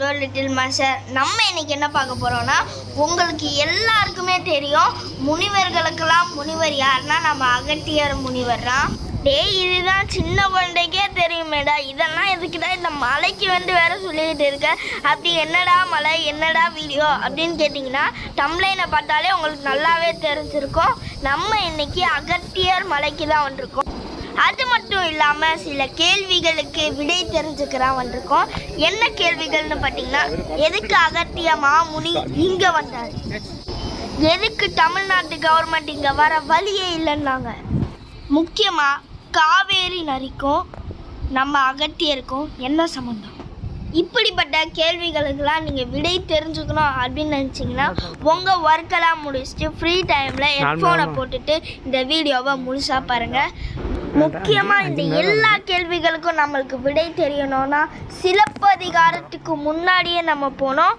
Door to little master நம்ம இன்னைக்கு என்ன பார்க்க போறோம்னா உங்களுக்கு எல்லாருக்குமே தெரியும் முனிவர்களுக்கெல்லாம் முனிவர் யாருன்னா நம்ம அகத்தியர் முனிவர் தான். டேய் இதுதான் சின்ன குழந்தைக்கே தெரியுமேடா. இதெல்லாம் எதுக்குடா இந்த மலைக்கு வந்து வேற சொல்லிக்கிட்டு இருக்க? அப்படி என்னடா மலை என்னடா வீடியோ அப்படின்னு கேட்டிங்கன்னா டம்ளைனை பார்த்தாலே உங்களுக்கு நல்லாவே தெரிஞ்சிருக்கும். நம்ம இன்னைக்கு அகத்தியர் மலைக்கு தான் வந்திருக்கோம். அது மட்டும் இல்லாமல் சில கேள்விகளுக்கு விடை தெரிஞ்சுக்கிறா வந்திருக்கோம். என்ன கேள்விகள்னு பார்த்தீங்கன்னா எதுக்கு அகத்திய மாமுனி இங்கே வந்தார்? எதுக்கு தமிழ்நாட்டு கவர்மெண்ட் இங்கே வர வழியே இல்லைன்னாங்க. முக்கியமாக காவேரி நரிக்கும் நம்ம அகத்தியருக்கும் என்ன சம்மந்தம் இப்படிப்பட்ட கேள்விகளுக்கெல்லாம் நீங்கள் விடை தெரிஞ்சுக்கணும் அப்படின்னு நினச்சிங்கன்னா உங்கள் ஒர்க்கெல்லாம் முடிச்சுட்டு ஃப்ரீ டைமில் ஹெட்ஃபோனை போட்டுட்டு இந்த வீடியோவை முழுசாக பாருங்கள் முக்கியமாக இந்த எல்லா கேள்விகளுக்கும் நம்மளுக்கு விடை தெரியணும்னா சிலப்பதிகாரத்துக்கு முன்னாடியே நம்ம போனோம்.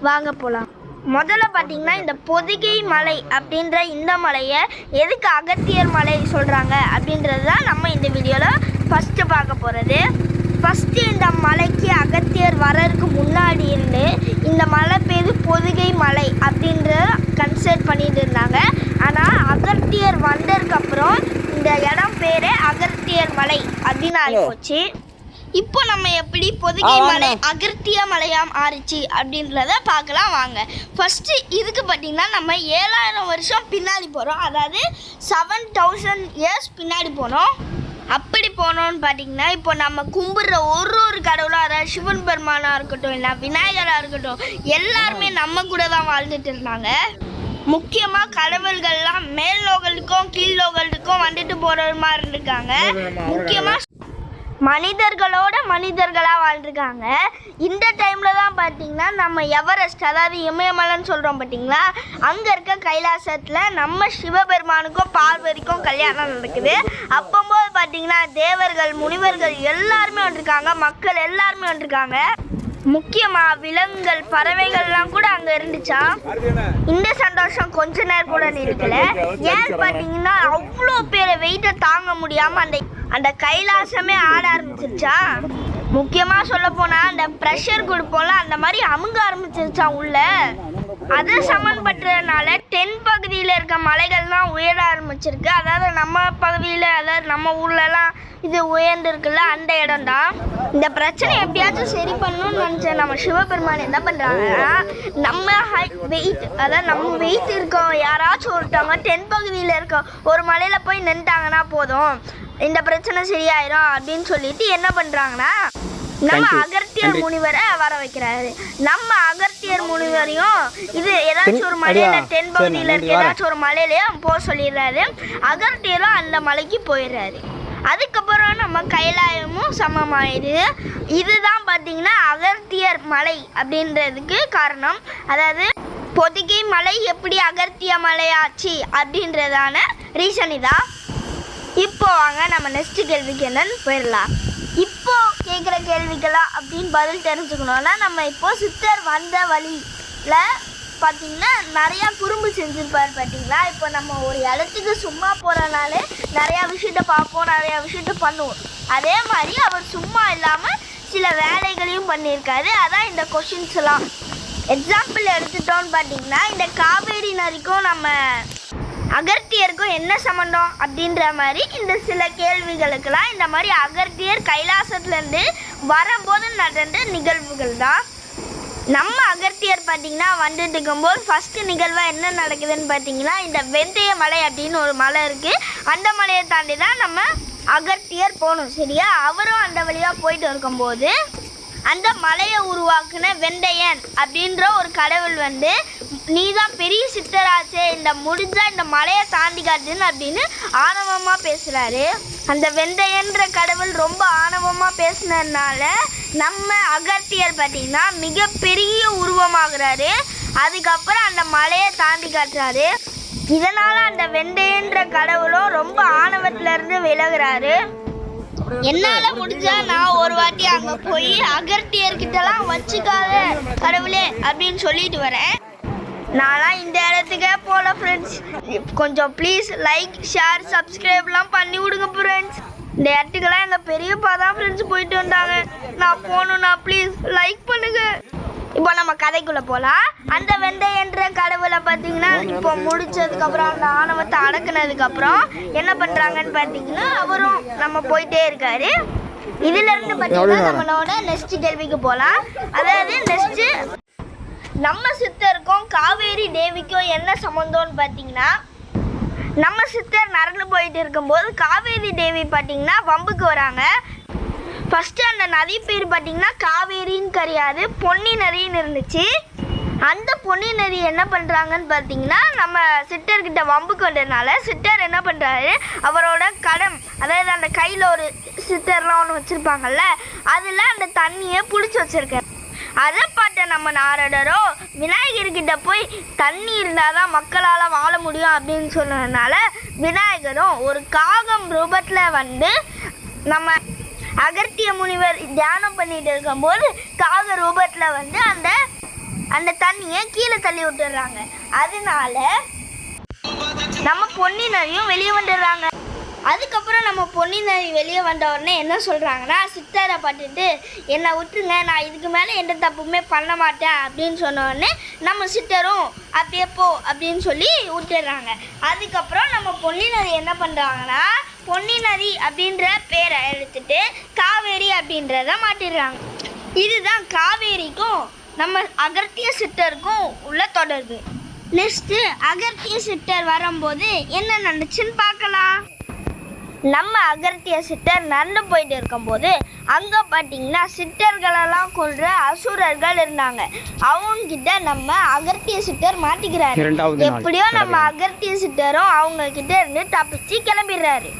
வாங்க போகலாம் முதல்ல பார்த்தீங்கன்னா இந்த பொதிகை மலை அப்படின்ற இந்த மலையை எதுக்கு அகத்தியர் மலை சொல்கிறாங்க அப்படின்றது தான் நம்ம இந்த வீடியோவில் ஃபஸ்ட்டு பார்க்க போகிறது ஃபஸ்ட்டு இந்த மலைக்கு அகத்தியர் வரதுக்கு முன்னாடி இருந்து இந்த மலை பேர் பொதிகை மலை அப்படின்ற கன்சிடர் பண்ணிட்டு இருந்தாங்க. ஆனால் அகத்தியர் வந்ததுக்கப்புறம் இந்த இடம் பேரே அகத்தியர் மலை. அப்படின்னு ஆகி போச்சு. இப்போ நம்ம எப்படி பொதிகை மலை அகர்த்திய மலையாம் ஆறுச்சு அப்படின்றத பார்க்கலாம் வாங்க. ஃபர்ஸ்ட் இதுக்கு பார்த்தீங்கன்னா நம்ம ஏழாயிரம் வருஷம் பின்னாடி போகிறோம் அதாவது செவன் தௌசண்ட் இயர்ஸ் பின்னாடி போனோம். அப்படி போனோம்னு பார்த்தீங்கன்னா இப்போ நம்ம கும்பிடுற ஒரு ஒரு கடவுளும் அதாவது சிவன் பெருமானாக இருக்கட்டும் இல்லை விநாயகராக இருக்கட்டும் எல்லாருமே நம்ம கூட தான் வாழ்ந்துட்டு இருந்தாங்க. முக்கியமாக கடவுள்கள்லாம் மேல் லோகலுக்கும் கீழ் லோகலுக்கும் வந்துட்டு போகிற மாதிரி இருக்காங்க முக்கியமாக மனிதர்களோட மனிதர்களாக வாழ்ந்துருக்காங்க. இந்த டைமில் தான் பார்த்தீங்கன்னா நம்ம எவரெஸ்ட் அதாவது இமயமலைன்னு சொல்கிறோம் பார்த்தீங்களா அங்கே இருக்க கைலாசத்தில் நம்ம சிவபெருமானுக்கும் பார்வதிக்கும் கல்யாணம் நடக்குது. அப்போம்போது பார்த்தீங்கன்னா தேவர்கள் முனிவர்கள் எல்லாருமே வந்திருக்காங்க. மக்கள் எல்லாருமே வந்திருக்காங்க. முக்கியமாக விலங்குகள் பறவைகள்லாம் கூட அங்கே இருந்துச்சா? இந்த சந்தோஷம் கொஞ்ச நேரம் கூட நிற்கல ஏன் பார்த்தீங்கன்னா அவ்வளோ பேரை வெயிட்டை தாங்க முடியாமல் அந்த அந்த கைலாசமே ஆட ஆரம்பிச்சிருச்சா? முக்கியமாக சொல்ல போனால் அந்த ப்ரெஷர் கொடுப்போம்ல அந்த மாதிரி அமுங்க ஆரம்பிச்சிருச்சா உள்ள? அது சமன்பட்டதுனால தென் பகுதியில் இருக்க மலைகள்லாம் உயர ஆரம்பிச்சிருக்கு. அதாவது நம்ம பகுதியில் அதாவது நம்ம ஊர்லலாம் இது உயர்ந்துருக்குல்ல அந்த இடம் தான் இந்த பிரச்சனை எப்படியாச்சும் சரி பண்ணணும்னு நினச்ச நம்ம சிவபெருமான் என்ன பண்ணுறாங்கன்னா நம்ம ஹை வெயிட் அதாவது நம்ம வெயிட் இருக்கோம். யாராச்சும் ஒருத்தவங்க தென் பகுதியில் இருக்க ஒரு மலையில் போய் நின்ட்டாங்கன்னா போதும். இந்த பிரச்சனை சரியாயிரும் அப்படின்னு சொல்லிட்டு என்ன பண்ணுறாங்கன்னா நம்ம அகர்த்தியர் முனிவரை வர வைக்கிறாரு. நம்ம அகர்த்தியர் முனிவரையும் இது ஏதாச்சும் ஒரு மலையில தென் பகுதியில் இருக்க. ஏதாச்சும் ஒரு மலையிலயும் போக சொல்லிடுறாரு. அகர்த்தியரும் அந்த மலைக்கு போயிடுறாரு. அதுக்கப்புறம் நம்ம கைலாயமும் சமமாயிடுது. இதுதான் பார்த்தீங்கன்னா அகர்த்தியர் மலை அப்படின்றதுக்கு காரணம். அதாவது பொதிகை மலை எப்படி அகர்த்திய மலையாச்சு அப்படின்றதான ரீசன் இதான். இப்போ வாங்க நம்ம நெக்ஸ்ட் கேள்விக்கு என்னன்னு போயிடலாம். இப்போ கேட்குற கேள்விகளா அப்படின்னு பதில் தெரிஞ்சுக்கணும்னா நம்ம இப்போ சித்தர் வந்த வழியில் பார்த்தீங்கன்னா நிறையா குறும்பு செஞ்சுருப்பார் பார்த்தீங்களா இப்போ நம்ம ஒரு இடத்துக்கு சும்மா போகிறனாலே நிறையா விஷயத்த பார்ப்போம் நிறையா விஷயத்த பண்ணுவோம். அதே மாதிரி அவர் சும்மா இல்லாமல் சில வேலைகளையும் பண்ணியிருக்காரு. அதான் இந்த கொஷின்ஸ்லாம் எக்ஸாம்பிள் எடுத்துட்டோம்னு பார்த்தீங்கன்னா இந்த காவேரி நதிக்கும் நம்ம அகர்த்தியருக்கும் என்ன சம்மந்தம் அப்படின்ற மாதிரி இந்த சில கேள்விகளுக்கெல்லாம் இந்த மாதிரி அகர்த்தியர் கைலாசத்துலேருந்து வரும்போது நடந்த நிகழ்வுகள் தான். நம்ம அகர்த்தியர் பார்த்தீங்கன்னா வந்துட்டு இருக்கும்போது ஃபஸ்ட்டு நிகழ்வாக என்ன நடக்குதுன்னு பார்த்தீங்கன்னா இந்த வெந்தய மலை அப்படின்னு ஒரு மலை இருக்குது அந்த மலையை தாண்டி தான் நம்ம அகர்த்தியர் போகணும் சரியா? அவரும் அந்த வழியாக போயிட்டு இருக்கும்போது அந்த மலையை உருவாக்குன வெந்தயன் அப்படின்ற ஒரு கடவுள் வந்து நீ தான் பெரிய சித்தராச்சே. இந்த முடிஞ்சா இந்த மலையை தாண்டி காட்டுன்னு அப்படின்னு ஆணவமாக பேசுகிறாரு அந்த வெந்தயன்ற கடவுள் ரொம்ப ஆணவமாக பேசுனதுனால நம்ம அகத்தியர் பார்த்தீங்கன்னா மிகப்பெரிய உருவமாகிறாரு. அதுக்கப்புறம் அந்த மலையை தாண்டி காட்டுறாரு. இதனால அந்த வெந்தயன்ற கடவுளும் ரொம்ப ஆணவத்துல இருந்து விலகுறாரு. என்னால முடிஞ்சா நான் ஒரு வாட்டி அங்க போய் அகர்த்தியர்கிட்டலாம் வச்சுக்காத கடவுளே அப்படின்னு சொல்லிட்டு வரேன். நான்லாம் இந்த இடத்துக்கே போகல ஃப்ரெண்ட்ஸ் கொஞ்சம் ப்ளீஸ் லைக் ஷேர் சப்ஸ்கிரைப்லாம் பண்ணி விடுங்க ஃப்ரெண்ட்ஸ் இந்த இடத்துக்கெல்லாம் எங்கள் பெரியப்பா தான் ஃப்ரெண்ட்ஸ் போயிட்டு வந்தாங்க. நான் போகணும்னா ப்ளீஸ் லைக் பண்ணி இப்போ நம்ம கதைக்குள்ள போலாம். அந்த வெந்தை என்ற கடவுளை பார்த்தீங்கன்னா இப்போ முடிச்சதுக்கு அப்புறம் அந்த ஆணவத்தை அடக்குனதுக்கு அப்புறம் என்ன பண்றாங்கன்னு பார்த்தீங்கன்னா அவரும் நம்ம போயிட்டே இருக்காரு. இதுல இருந்து பார்த்தீங்கன்னா நம்மளோட நெக்ஸ்ட் கேள்விக்கு போலாம். அதாவது நெக்ஸ்ட் நம்ம சித்தருக்கும் காவேரி தேவிக்கும் என்ன சம்மந்தம்னு பார்த்தீங்கன்னா நம்ம சித்தர் நடந்து போயிட்டு இருக்கும்போது காவேரி தேவி பார்த்தீங்கன்னா வம்புக்கு வராங்க. ஃபஸ்ட்டு அந்த நதி பேர் பார்த்தீங்கன்னா காவேரின்னு கிடையாது பொன்னி நதின்னு இருந்துச்சு. அந்த பொன்னி நதி என்ன பண்ணுறாங்கன்னு பார்த்தீங்கன்னா நம்ம சிட்டர்கிட்ட வம்புக்கு வந்ததுனால சிட்டர் என்ன பண்ணுறாரு அவரோட கடம் அதாவது அந்த கையில் ஒரு சித்தர்லாம் ஒன்று வச்சுருப்பாங்கல்ல அதில் அந்த தண்ணியை பிடிச்சி வச்சுருக்காரு. அதை நம்ம நாரடரோ விநாயகர்கிட்ட போய் தண்ணி இருந்தால் தான் மக்களால் வாழ முடியும் அப்படின்னு சொன்னதுனால விநாயகரும் ஒரு காகம் ரூபத்தில் வந்து நம்ம அகர்த்திய முனிவர் தியானம் பண்ணிட்டு இருக்கும்போது காக ரூபத்தில் வந்து அந்த அந்த தண்ணியை கீழே தள்ளி விட்டுடுறாங்க அதனால நம்ம பொன்னி நதியும் வெளியே வந்துடுறாங்க. அதுக்கப்புறம் நம்ம பொன்னி நதி வெளியே வந்த உடனே என்ன சொல்கிறாங்கன்னா சித்தரை பார்த்துட்டு என்னை விட்டுருங்க நான் இதுக்கு மேலே எந்த தப்புமே பண்ண மாட்டேன் அப்படின்னு சொன்ன உடனே நம்ம சித்தரும் அப்படியே போ அப்படின்னு சொல்லி விட்டுடுறாங்க அதுக்கப்புறம் நம்ம பொன்னி நதி என்ன பண்ணுறாங்கன்னா பொன்னி நதி அப்படின்ற பேரை எடுத்துட்டு காவேரி அப்படின்றத மாட்டிடுறாங்க இதுதான் காவேரிக்கும் நம்ம அகர்த்திய சித்தருக்கும் உள்ள தொடர்பு. நெக்ஸ்ட்டு அகர்த்திய சித்தர் வரும்போது என்ன நடந்துச்சுன்னு பார்க்கலாம். நம்ம அகர்த்திய சித்தர் நடந்து போயிட்டு இருக்கும்போது அங்கே பார்த்தீங்கன்னா சித்தர்களெல்லாம் கொன்ற அசுரர்கள் இருந்தாங்க. அவங்க கிட்ட நம்ம அகர்த்திய சித்தர் மாட்டிக்கிறாரு. எப்படியோ நம்ம அகர்த்திய சித்தரும் அவங்க கிட்ட இருந்து தப்பிச்சு கிளம்பிடுறாரு.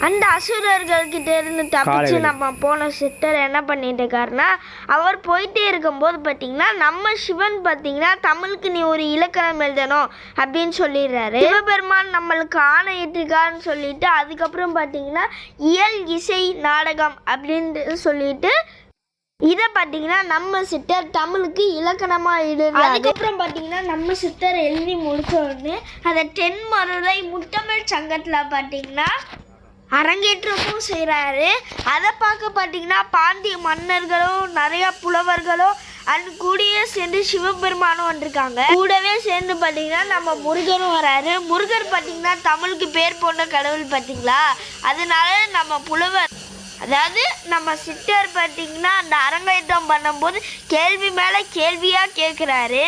அந்த அசுரர்கள் கிட்ட இருந்து தப்பிச்சு. நம்ம போன சித்தர் என்ன பண்ணிட்டு இருக்காருன்னா அவர் போயிட்டே இருக்கும்போது பார்த்தீங்கன்னா நம்ம சிவன் பார்த்தீங்கன்னா தமிழுக்கு நீ ஒரு இலக்கணம் எழுதணும் அப்படின்னு சொல்லிடுறாரு சிவபெருமான் நம்மளுக்கு ஆணையிட்டிருக்காருன்னு சொல்லிட்டு அதுக்கப்புறம் பார்த்தீங்கன்னா இயல் இசை நாடகம் அப்படின்னு சொல்லிட்டு இதை பார்த்தீங்கன்னா நம்ம சித்தர் தமிழுக்கு இலக்கணமாக எழுதுறாரு அதுக்கப்புறம் பார்த்தீங்கன்னா நம்ம சித்தர் எழுதி முடிச்ச உடனே அதை தென்மருதை முத்தமிழ் சங்கத்தில் பார்த்தீங்கன்னா அரங்கேற்றமும் செய்கிறாரு அதை பார்க்க பார்த்தீங்கன்னா பாண்டிய மன்னர்களும் நிறைய புலவர்களும் அண்ட் கூடியே சேர்ந்து சிவபெருமானும் வந்திருக்காங்க. கூடவே சேர்ந்து பார்த்தீங்கன்னா நம்ம முருகனும் வராரு. முருகர் பார்த்தீங்கன்னா தமிழுக்கு பேர் போன கடவுள் பார்த்தீங்களா? அதனால நம்ம புலவர் அதாவது நம்ம சித்தர் பார்த்தீங்கன்னா அந்த அரங்கேற்றம் பண்ணும்போது கேள்வி மேலே கேள்வியாக கேட்குறாரு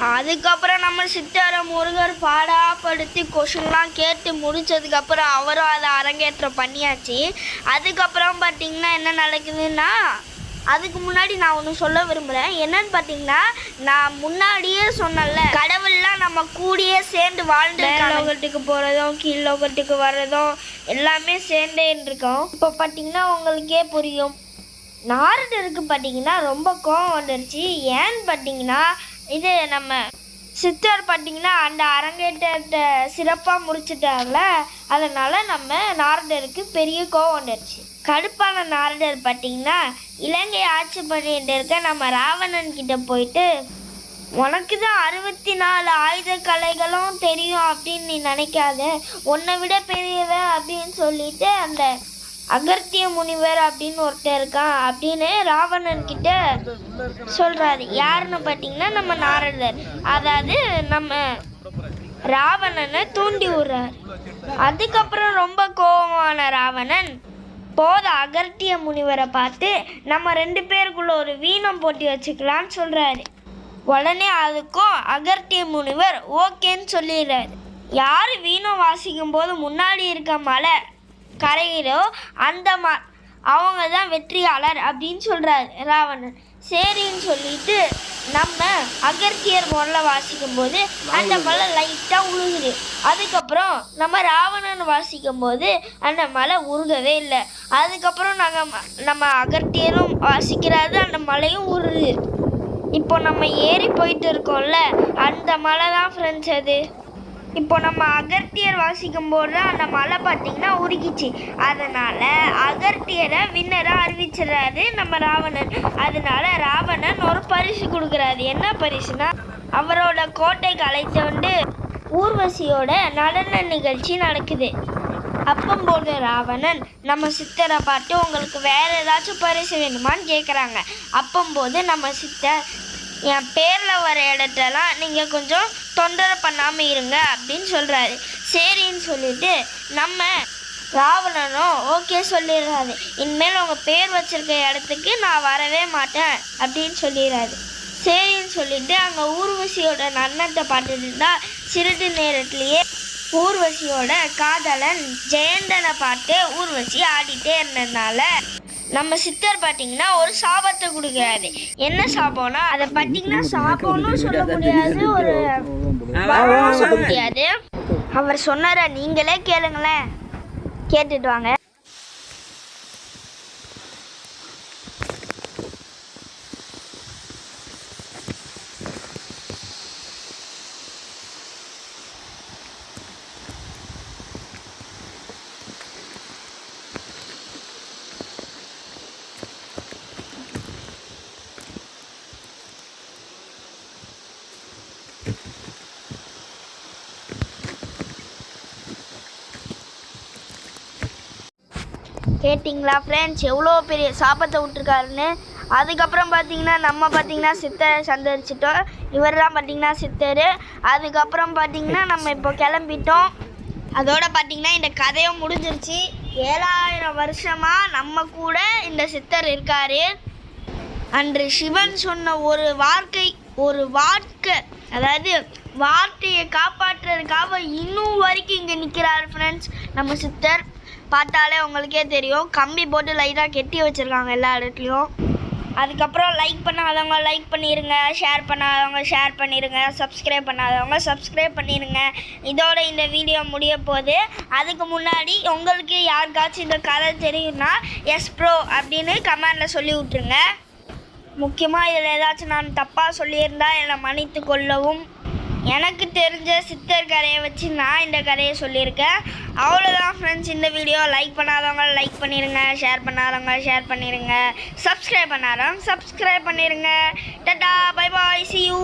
அதுக்கப்புறம் நம்ம சித்தரை முருகர் பாடாப்படுத்தி கொஷின்லாம் கேட்டு முடித்ததுக்கப்புறம் அவரும் அதை அரங்கேற்றம் பண்ணியாச்சு. அதுக்கப்புறம் பார்த்திங்கன்னா என்ன நடக்குதுன்னா அதுக்கு முன்னாடி நான் ஒன்று சொல்ல விரும்புகிறேன் என்னன்னு பார்த்தீங்கன்னா நான் முன்னாடியே சொன்னேன்ல கடவுள்லாம் நம்ம கூடியே சேர்ந்து வாழ்ந்து லோகத்துக்கு போகிறதும் கீழ் லோகத்துக்கு வர்றதும் எல்லாமே சேர்ந்தே இருக்கோம் இப்போ பார்த்தீங்கன்னா உங்களுக்கே புரியும். நாரதருக்கு பார்த்தீங்கன்னா ரொம்ப கோவம் வந்துருச்சு. ஏன்னு பார்த்தீங்கன்னா இது நம்ம சித்தர் பார்த்தீங்கன்னா அந்த அரங்கேற்றத்தை சிறப்பாக முடிச்சிட்டார்ல. அதனால் நம்ம நாரதருக்கு பெரிய கோவம் வந்துடுச்சு கடுப்பான நாரதர் பார்த்தீங்கன்னா இலங்கை ஆட்சி பண்ணிட்டு இருக்க நம்ம ராவணன் கிட்ட போயிட்டு உனக்கு தான் அறுபத்தி நாலு ஆயுத கலைகளும் தெரியும் அப்படின்னு நீ நினைக்காத. உன்னை விட பெரியவன் அப்படின்னு சொல்லிட்டு அந்த அகர்த்திய முனிவர் அப்படின்னு ஒருத்தர் இருக்கான் அப்படின்னு ராவணன் கிட்ட சொல்றாரு. யாருன்னு பார்த்தீங்கன்னா நம்ம நாரதர். அதாவது நம்ம ராவணனை தூண்டி விடுறார் அதுக்கப்புறம் ரொம்ப கோபமான ராவணன் போத அகர்த்திய முனிவரை பார்த்து நம்ம ரெண்டு பேருக்குள்ள ஒரு வீணம் போட்டி வச்சுக்கலான்னு சொல்றாரு. உடனே அதுக்கும் அகர்த்திய முனிவர் ஓகேன்னு சொல்லிடுறாரு. யார் வீணம் வாசிக்கும் போது முன்னாடி இருக்க மலை? கரையிலோ அந்த ம அவங்க தான் வெற்றியாளர் அப்படின்னு சொல்கிறாரு ராவணன். சரின்னு சொல்லிட்டு நம்ம அகர்த்தியர் முதல்ல வாசிக்கும் போது அந்த மலை லைட்டாக உழுகுது. அதுக்கப்புறம் நம்ம ராவணன் வாசிக்கும் போது அந்த மலை உருகவே இல்லை. அதுக்கப்புறம் நாங்கள் நம்ம அகர்த்தியரும் வாசிக்கிறாரு அந்த மலையும் உருகுது. இப்போ நம்ம ஏறி போயிட்டு இருக்கோம்ல அந்த மலை தான் ஃப்ரெண்ட்ஸ் அது. இப்போ நம்ம அகர்த்தியர் வாசிக்கும் போது தான் அந்த மலை பார்த்தீங்கன்னா உருகிச்சு. அதனால அகர்த்தியரை வின்னராக அறிவிச்சிடுறாரு நம்ம ராவணன். அதனால ராவணன் ஒரு பரிசு கொடுக்குறாரு. என்ன பரிசுனா அவரோட கோட்டைக்கு அழைத்து வந்து ஊர்வசியோட நடன நிகழ்ச்சி நடக்குது. அப்பம்போது ராவணன் நம்ம சித்தரை பார்த்து உங்களுக்கு வேற ஏதாச்சும் பரிசு வேணுமான்னு கேட்குறாங்க அப்பம்போது நம்ம சித்தர் என் பேரில் வர இடத்தெல்லாம் நீங்கள் கொஞ்சம் தொந்தரவு பண்ணாமல் இருங்க அப்படின்னு சொல்கிறாரு சரின்னு சொல்லிட்டு நம்ம ராவணனும் ஓகே சொல்லிடுறாரு. இனிமேல் உங்கள் பேர் வச்சுருக்க இடத்துக்கு நான் வரவே மாட்டேன் அப்படின்னு சொல்லிடுறாரு. சரின்னு சொல்லிட்டு அங்கே ஊர்வசியோட நன்னத்தை பார்த்துட்டு இருந்தா சிறிது நேரத்திலேயே ஊர்வசியோட காதலன் ஜெயந்தனை பார்த்து ஊர்வசி ஆடிட்டே இருந்ததுனால நம்ம சித்தர் பார்த்தீங்கன்னா ஒரு சாபத்தை கொடுக்குறாரு. என்ன சாபம்னா அதை பார்த்தீங்கன்னா சாபம்னு சொல்ல முடியாது ஒரு சொல்ல முடியாது. அவர் சொன்னார நீங்களே கேளுங்களேன். கேட்டுட்டு வாங்க. கேட்டிங்களா ஃப்ரெண்ட்ஸ் எவ்வளோ பெரிய சாபத்தை விட்டுருக்காருன்னு. அதுக்கப்புறம் பார்த்தீங்கன்னா நம்ம பார்த்தீங்கன்னா சித்தரை சந்தரிச்சிட்டோம் இவரெல்லாம் பார்த்தீங்கன்னா சித்தர். அதுக்கப்புறம் பார்த்தீங்கன்னா நம்ம இப்போ கிளம்பிட்டோம். அதோட பார்த்தீங்கன்னா இந்த கதையும் முடிஞ்சிருச்சு. ஏழாயிரம் வருஷமாக நம்ம கூட இந்த சித்தர் இருக்கார். அன்று சிவன் சொன்ன ஒரு வார்த்தை ஒரு வார்க்கை அதாவது வார்த்தையை காப்பாற்றுறதுக்காக இன்னும் வரைக்கும் இங்கே நிற்கிறாரு ஃப்ரெண்ட்ஸ் நம்ம சித்தர். பார்த்தாலே உங்களுக்கே தெரியும். கம்பி போட்டு லைட்டாக கெட்டி வச்சுருக்காங்க எல்லா இடத்துலையும். அதுக்கப்புறம் லைக் பண்ணாதவங்க லைக் பண்ணிடுங்க ஷேர் பண்ணாதவங்க ஷேர் பண்ணிடுங்க சப்ஸ்கிரைப் பண்ணாதவங்க சப்ஸ்கிரைப் பண்ணிடுங்க இதோட இந்த வீடியோ முடிய போது அதுக்கு முன்னாடி உங்களுக்கு யாருக்காச்சும் இந்த கதை தெரியும்னா எஸ் ப்ரோ அப்படின்னு கமெண்டில் சொல்லி விட்ருங்க முக்கியமாக இதில் ஏதாச்சும் நான் தப்பாக சொல்லியிருந்தா என்னை மன்னித்து கொள்ளவும். எனக்கு தெரிஞ்ச சித்தர் கதையை வச்சு நான் இந்த கதையை சொல்லியிருக்கேன். அவ்வளோதான் ஃப்ரெண்ட்ஸ் இந்த வீடியோ லைக் பண்ணாதவங்க லைக் பண்ணிடுங்க ஷேர் பண்ணாதவங்க ஷேர் பண்ணிடுங்க சப்ஸ்கிரைப் பண்ணாதவங்க சப்ஸ்கிரைப் பண்ணிடுங்க tata bye bye see you